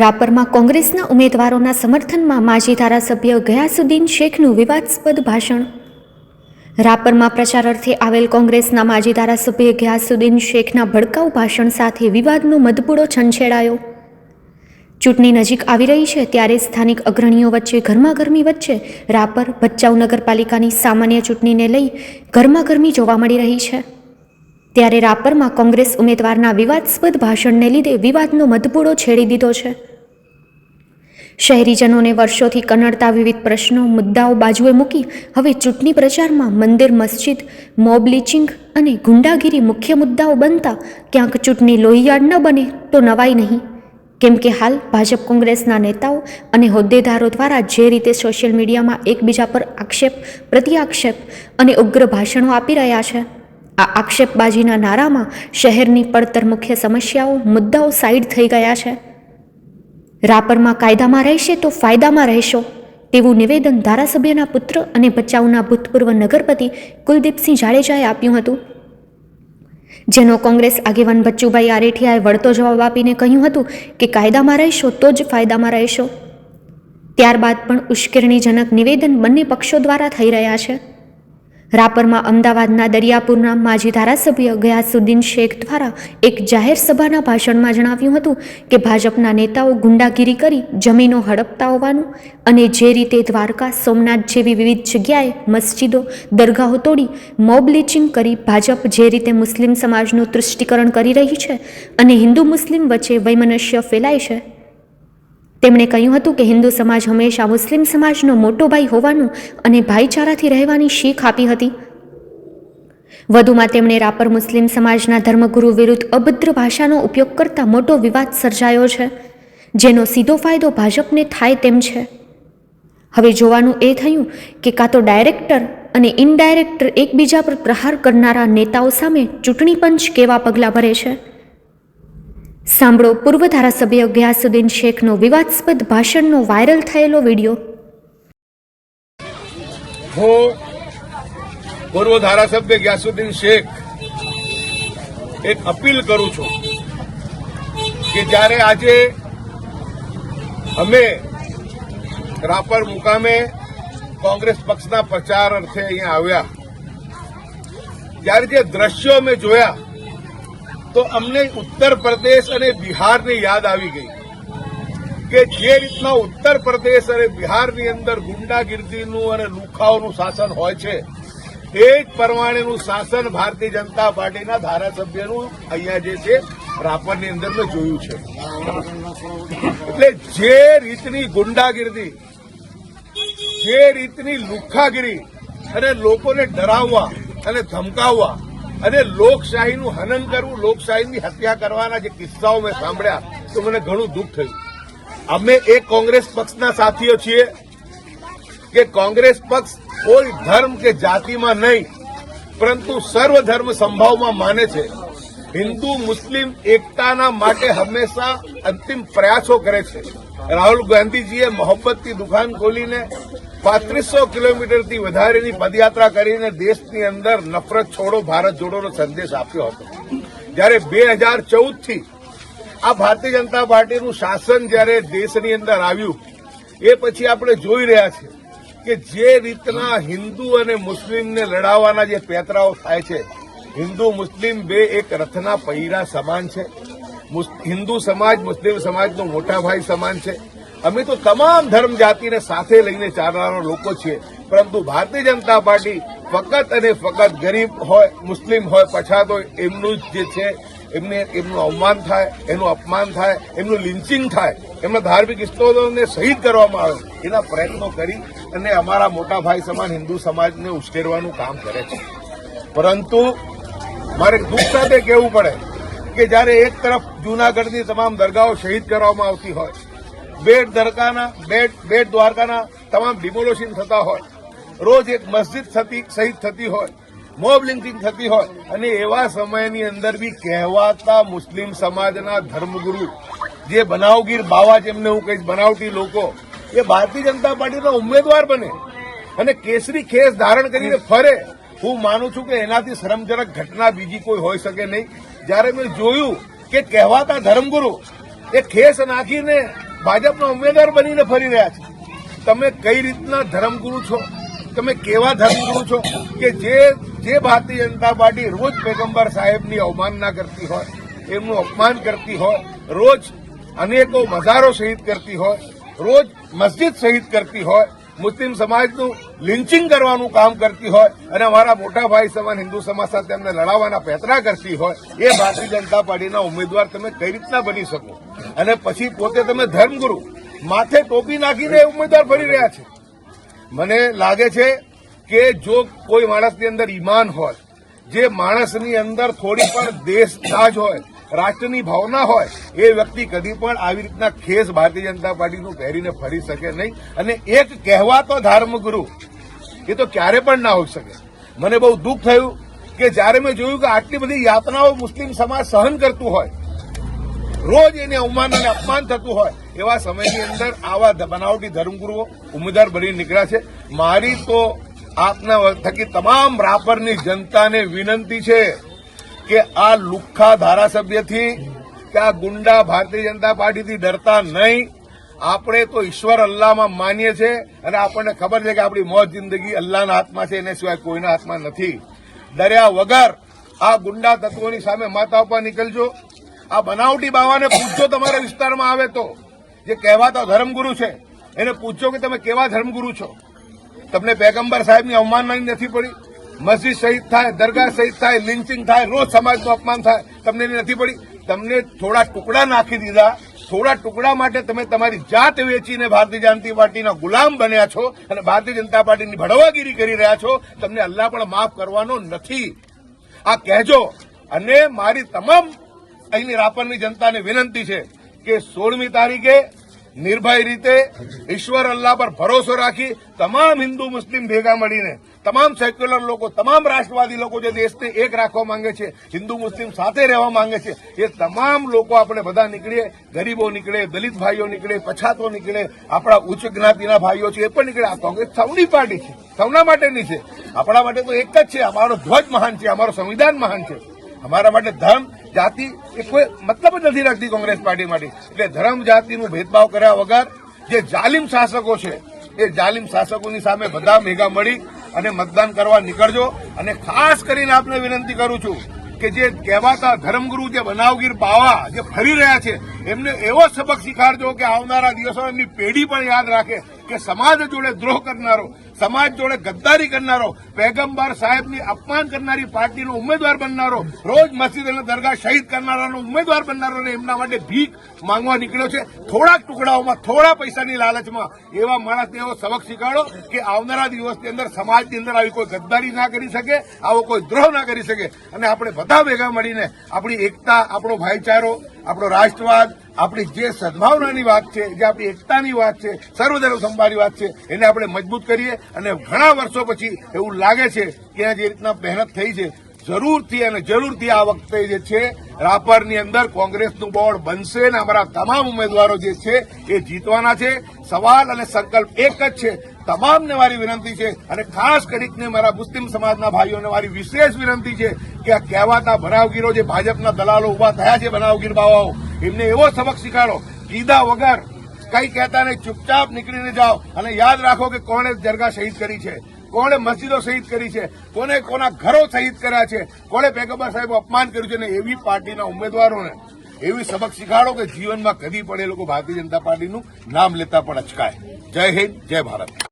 રાપરમાં કોંગ્રેસના ઉમેદવારોના સમર્થનમાં માજી ધારાસભ્ય ગયાસુદ્દીન શેખનું વિવાદાસ્પદ ભાષણ. રાપરમાં પ્રચાર અર્થે આવેલ કોંગ્રેસના માજી ધારાસભ્ય ગયાસુદ્દીન શેખના ભડકાઉ ભાષણ સાથે વિવાદનો મધપૂડો છંછેડાયો. ચૂંટણી નજીક આવી રહી છે ત્યારે સ્થાનિક અગ્રણીઓ વચ્ચે ગરમાગરમી વચ્ચે રાપર, ભચાઉ નગરપાલિકાની સામાન્ય ચૂંટણીને લઈ ગરમાગરમી જોવા મળી રહી છે. ત્યારે રાપરમાં કોંગ્રેસ ઉમેદવારના વિવાદાસ્પદ ભાષણને લીધે વિવાદનો મધપૂડો છેડી દીધો છે. શહેરીજનોને વર્ષોથી કનડતા વિવિધ પ્રશ્નો, મુદ્દાઓ બાજુએ મૂકી હવે ચૂંટણી પ્રચારમાં મંદિર, મસ્જિદ, મોબ લિચિંગ અને ગુંડાગીરી મુખ્ય મુદ્દાઓ બનતા ક્યાંક ચૂંટણી લોહીયાળ ન બને તો નવાઈ નહીં. કેમ કે હાલ ભાજપ કોંગ્રેસના નેતાઓ અને હોદ્દેદારો દ્વારા જે રીતે સોશિયલ મીડિયામાં એકબીજા પર આક્ષેપ, પ્રત્યાક્ષેપ અને ઉગ્ર ભાષણો આપી રહ્યા છે. આ આક્ષેપબાજીના નારામાં શહેરની પડતર મુખ્ય સમસ્યાઓ, મુદ્દાઓ સાઈડ થઈ ગયા છે. રાપરમાં કાયદામાં રહેશે તો ફાયદામાં રહેશો, તેવું નિવેદન ધારાસભ્યના પુત્ર અને ભચાઉના ભૂતપૂર્વ નગરપતિ કુલદીપસિંહ જાડેજાએ આપ્યું હતું. જેનો કોંગ્રેસ આગેવાન બચ્ચુભાઈ આરેઠિયાએ વળતો જવાબ આપીને કહ્યું હતું કે કાયદામાં રહેશો તો જ ફાયદામાં રહેશો. ત્યારબાદ પણ ઉશ્કેરણીજનક નિવેદન બંને પક્ષો દ્વારા થઈ રહ્યા છે. રાપરમાં અમદાવાદના દરિયાપુરના માજી ધારાસભ્ય ગયાસુદ્દીન શેખ દ્વારા એક જાહેર સભાના ભાષણમાં જણાવ્યું હતું કે ભાજપના નેતાઓ ગુંડાગીરી કરી જમીનો હડપતા હોવાનું અને જે રીતે દ્વારકા, સોમનાથ જેવી વિવિધ જગ્યાએ મસ્જિદો, દરગાહો તોડી મોબ લિચિંગ કરી ભાજપ જે રીતે મુસ્લિમ સમાજનું તૃષ્ટિકરણ કરી રહી છે અને હિન્દુ મુસ્લિમ વચ્ચે વૈમનસ્ય ફેલાય છે તેમણે કહ્યું હતું કે હિન્દુ સમાજ હંમેશા મુસ્લિમ સમાજનો મોટો ભાઈ હોવાનું અને ભાઈચારાથી રહેવાની શીખ આપી હતી. વધુમાં તેમણે રાપર મુસ્લિમ સમાજના ધર્મગુરુ વિરુદ્ધ અભદ્ર ભાષાનો ઉપયોગ કરતા મોટો વિવાદ સર્જાયો છે, જેનો સીધો ફાયદો ભાજપને થાય તેમ છે. હવે જોવાનું એ થયું કે કાં તો ડાયરેક્ટર અને ઇનડાયરેક્ટર એકબીજા પર પ્રહાર કરનારા નેતાઓ સામે ચૂંટણી પંચ કેવા પગલાં ભરે છે? સાંભળો, પૂર્વ ધારાસભ્ય ગયાસુદ્દીન શેખનો વિવાદાસ્પદ ભાષણનો વાયરલ થયેલો વીડિયો. હું પૂર્વ ધારાસભ્ય ગ્યાસુદ્દીન શેખ એક અપીલ કરું છું કે જ્યારે આજે અમે રાપર મુકામે કોંગ્રેસ પક્ષના પ્રચાર અર્થે અહીંયા આવ્યા જ્યારે જે દ્રશ્યો અમે જોયા તો અમને ઉત્તર પ્રદેશ અને બિહારની યાદ આવી ગઈ કે જે રીતના ઉત્તર પ્રદેશ અને બિહારની અંદર ગુંડાગીર્દીનું અને લુખાઓનું શાસન હોય છે, એ જ પ્રમાણેનું શાસન ભારતીય જનતા પાર્ટીના ધારાસભ્યનું અહીંયા જે છે, રાપરની અંદર મેં જોયું છે. એટલે જે રીતની ગુંડાગીર્દી, જે રીતની લુખાગીરી અને લોકોને ડરાવવા અને ધમકાવવા અને લોકશાહીનું હનન કરવું, લોકશાહીની હત્યા કરવાના જે કિસ્સાઓ મેં સાંભળ્યા, તો મને ઘણું દુઃખ થયું. અમે એ કોંગ્રેસ પક્ષના સાથીઓ છીએ કે કોંગ્રેસ પક્ષ કોઈ ધર્મ કે જાતિમાં નહીં, પરંતુ સર્વ ધર્મ સંભાવમાં માને છે. હિન્દુ, મુસ્લિમ એકતાના માટે હંમેશા અંતિમ પ્રયાસો કરે છે. રાહુલ ગાંધીજીએ મોહબ્બતની દુકાન ખોલીને પાંત્રીસો કિલોમીટરથી વધારેની પદયાત્રા કરીને દેશની અંદર નફરત છોડો, ભારત જોડોનો સંદેશ આપ્યો હતો. જ્યારે બે હજાર ચૌદથી આ ભારતીય જનતા પાર્ટીનું શાસન જ્યારે દેશની અંદર આવ્યું, એ પછી આપણે જોઈ રહ્યા છીએ કે જે રીતના હિન્દુ અને મુસ્લિમને લડાવવાના જે પેતરાઓ થાય છે, હિન્દુ મુસ્લિમ બે એક રથના પૈરા સમાન છે હિન્દુ સમાજ મુસ્લિમ સમાજનો મોટા ભાઈ સમાન છે અમે તો તમામ ધર્મ જાતિને સાથે લઈને ચાલનારા લોકો છીએ. પરંતુ ભારતીય જનતા પાર્ટી ફક્ત અને ફક્ત ગરીબ હોય, મુસ્લિમ હોય, પછાત હોય, એમનું જ જે છે, એમને એમનું અવમાન થાય, એનું અપમાન થાય, એમનું લિન્ચિંગ થાય, એમના ધાર્મિક સ્થળોને શહીદ કરવામાં આવે, એના પ્રયત્નો કરી અને અમારા મોટા ભાઈ સમાન હિન્દુ સમાજને ઉશ્કેરવાનું કામ કરે છે. પરંતુ મારે દુઃખ સાથે કહેવું પડે કે જ્યારે એક તરફ જૂનાગઢની તમામ દરગાહો શહીદ કરવામાં આવતી હોય બેટ દ્વારકાના, બેટ બેટ દ્વારકાના તમામ ડિમોલોશન થતા હોય. રોજ એક મસ્જિદ થતી, શહીદ થતી હોય મોબ લિંકિંગ થતી હોય. અને એવા સમયની અંદર બી કહેવાતા મુસ્લિમ સમાજના ધર્મગુરુ, જે બનાવગીર બાવા જેમને હું કહીશ બનાવટી લોકો, એ ભારતીય જનતા પાર્ટીના ઉમેદવાર બને. અને કેસરી ખેસ ધારણ કરીને ફરે. હું માનું છું કે એનાથી શરમજનક ઘટના બીજી કોઈ હોઈ શકે નહીં. જ્યારે મેં જોયું કે કહેવાતા ધર્મગુરુ, એ ખેસ નાખીને ભાજપના ઉમેદવાર બનીને ફરી રહ્યા છે. તમે કઈ રીતના ધર્મગુરુ છો? તમે કેવા ધર્મગુરુ છો કે જે જે ભારતીય જનતા પાર્ટી રોજ પેગમ્બર સાહેબની અવમાનના કરતી હોય, એમનું અપમાન કરતી હોય, રોજ અનેકો મજારો શહીદ કરતી હોય, રોજ મસ્જિદ શહીદ કરતી હોય મુસ્લિમ સમાજનું લિન્ચિંગ કરવાનું કામ કરતી હોય અને અમારા મોટા ભાઈ સમાન હિન્દુ સમાજ સાથે એમને લડાવવાના પેતરા કરતી હોય, એ ભારતીય જનતા પાર્ટીના ઉમેદવાર તમે કઈ રીતના બની શકો? અને પછી પોતે તમે ધર્મગુરુ, માથે ટોપી નાખીને એ ઉમેદવાર ફરી રહ્યા છે. મને લાગે છે કે જો કોઈ માણસની અંદર ઈમાન હોય, જે માણસની અંદર થોડી પણ દેશદાજ હોય રાષ્ટ્રની ભાવના હોય, એ વ્યક્તિ કદી પણ આવી રીતના ખેસ ભારતીય જનતા પાર્ટીનું પહેરીને ફરી શકે નહીં. અને એક કહેવાતો ધર્મગુરુ, એ તો ક્યારે પણ ના હોઈ શકે. મને બહુ દુઃખ થયું કે જ્યારે મેં જોયું કે આટલી બધી યાતનાઓ મુસ્લિમ સમાજ સહન કરતું હોય, રોજ એને અવમાન અને અપમાન થતું હોય, એવા સમયની અંદર આવા બનાવટી ધર્મગુરુઓ ઉમેદવાર બની નીકળ્યા છે. મારી તો આપના થકી તમામ રાપરની જનતાને વિનંતી છે. કે આ લુખ્ખા ધારાસભ્યથી કે આ ગુંડા ભારતીય જનતા પાર્ટીથી ડરતા નહીં. આપણે તો ઈશ્વર અલ્લાહમાં માનીએ છીએ અને આપણને ખબર છે કે આપણી મોત જિંદગી અલ્લાહના હાથમાં છે, એને સિવાય કોઈના હાથમાં નથી. ડર્યા વગર આ ગુંડા તત્વોની સામે માતા ઉપર નીકળજો. આ બનાવટી બાવાને પૂછજો તમારા વિસ્તારમાં આવે તો. જે કહેવાતા ધર્મગુરુ છે, એને પૂછજો કે તમે કેવા ધર્મગુરુ છો? તમને પેગંબર સાહેબની અવમાનનાની નથી પડી? મસ્જિદ શહીદ થાય, દરગાહ શહીદ થાય લિન્ચિંગ થાય, રોજ સમાજનું અપમાન થાય, તમને નથી પડી? તમને થોડા ટુકડા નાખી દીધા. થોડા ટુકડા માટે તમે તમારી જાત વેચીને ભારતીય જનતા પાર્ટીના ગુલામ બન્યા છો અને ભારતીય જનતા પાર્ટીની ભડવાગીરી કરી રહ્યા છો. તમને અલ્લાહ પણ માફ કરવાનો નથી. આ કહેજો. અને મારી તમામ અહીંની રાપરની જનતાને વિનંતી છે કે સોળમી તારીખે નિર્ભય રીતે ઈશ્વર અલ્લાહ પર ભરોસો રાખી તમામ હિન્દુ મુસ્લિમ ભેગા મળીને તમામ સેક્યુલર લોકો, તમામ રાષ્ટ્રવાદી લોકો જે દેશને એક રાખવા માંગે છે, હિન્દુ, મુસ્લિમ સાથે રહેવા માંગે છે, એ તમામ લોકો આપણે બધા નીકળીએ, ગરીબો નીકળે, દલિત ભાઈઓ નીકળે, પછાતો નીકળે, આપણા ઉચ્ચ જ્ઞાતિના ભાઈઓ છે, એ પણ નીકળે. આ કોંગ્રેસ સૌની પાર્ટી છે, સૌના માટેની છે. આપણા માટે તો એક જ છે, અમારો ધ્વજ મહાન છે, અમારો સંવિધાન મહાન છે. અમારા માટે ધર્મ, જાતિ, એ કોઈ મતલબ જ નથી રાખતી કોંગ્રેસ પાર્ટી માટે. એટલે ધર્મ, જાતિનું ભેદભાવ કર્યા વગર જે જાલિમ શાસકો છે, એ જાલિમ શાસકોની સામે બધા ભેગા મળી અને મતદાન કરવા નીકળજો. અને ખાસ કરીને આપને વિનંતી કરું છું કે જે કહેવાતા ધર્મગુરુ જે બનાવગીર બાવા જે ફરી રહ્યા છે, એમને એવો સબક શીખાડજો કે આવનારા દિવસો એમની પેઢી પણ યાદ રાખે કે સમાજ જોડે દ્રોહ કરનારો સમાજ જોડે ગદ્દારી કરનારો પેગમ્બર સાહેબની અપમાન કરનારી પાર્ટીનો ઉમેદવાર બનનારો, રોજ મસ્જિદ અને દરગાહ શહીદ કરનારાનો ઉમેદવાર બનનારોને એમના માટે ભીખ માંગવા નીકળ્યો છે. થોડાક ટુકડાઓમાં, થોડા પૈસાની લાલચમાં એવા માણસને એવો સબક શીખવાડો કે આવનારા દિવસની અંદર સમાજની અંદર આવી કોઈ ગદ્દારી ના કરી શકે, આવો કોઈ દ્રોહ ના કરી શકે. અને આપણે બધા ભેગા મળીને આપણી એકતા, આપણો ભાઈચારો, આપણો રાષ્ટ્રવાદ આપણી જે સદભાવનાની વાત છે, જે આપણી એકતાની વાત છે, સર્વધર્મ સંભાળી વાત છે, એને આપણે મજબૂત કરીએ અને ઘણા વર્ષો પછી એવું લાગે છે કે જે રીતના મહેનત થઈ છે, જરૂરથી અને જરૂરથી આ વખતે જે છે, રાપરની અંદર કોંગ્રેસનું બોર્ડ બનશે અને અમારા તમામ ઉમેદવારો જે છે એ જીતવાના છે. સવાલ અને સંકલ્પ એક જ છે તમામને મારી વિનંતી છે અને ખાસ કરીને મારા મુસ્લિમ સમાજના ભાઈઓને મારી વિશેષ વિનંતી છે કે આ કહેવાતા બનાવગીરો જે ભાજપના દલાલો ઊભા થયા છે બનાવગીર બાવાઓ, એમને એવો સબક શીખાડો. કીધા વગર કઈ કહેતા નહીં, ચૂપચાપ નીકળીને જાઓ અને યાદ રાખો કે કોણે દરગાહ શહીદ કરી છે, કોણે મસ્જિદો શહીદ કરી છે, કોને કોના ઘરો શહીદ કર્યા છે, કોણે પેગમ્બર સાહેબ અપમાન કર્યું છે અને એવી પાર્ટીના ઉમેદવારોને એવી સબક શીખાડો કે જીવનમાં કદી પણ એ લોકો ભારતીય જનતા પાર્ટીનું નામ લેતા પણ અચકાય. જય હિન્દ, જય ભારત.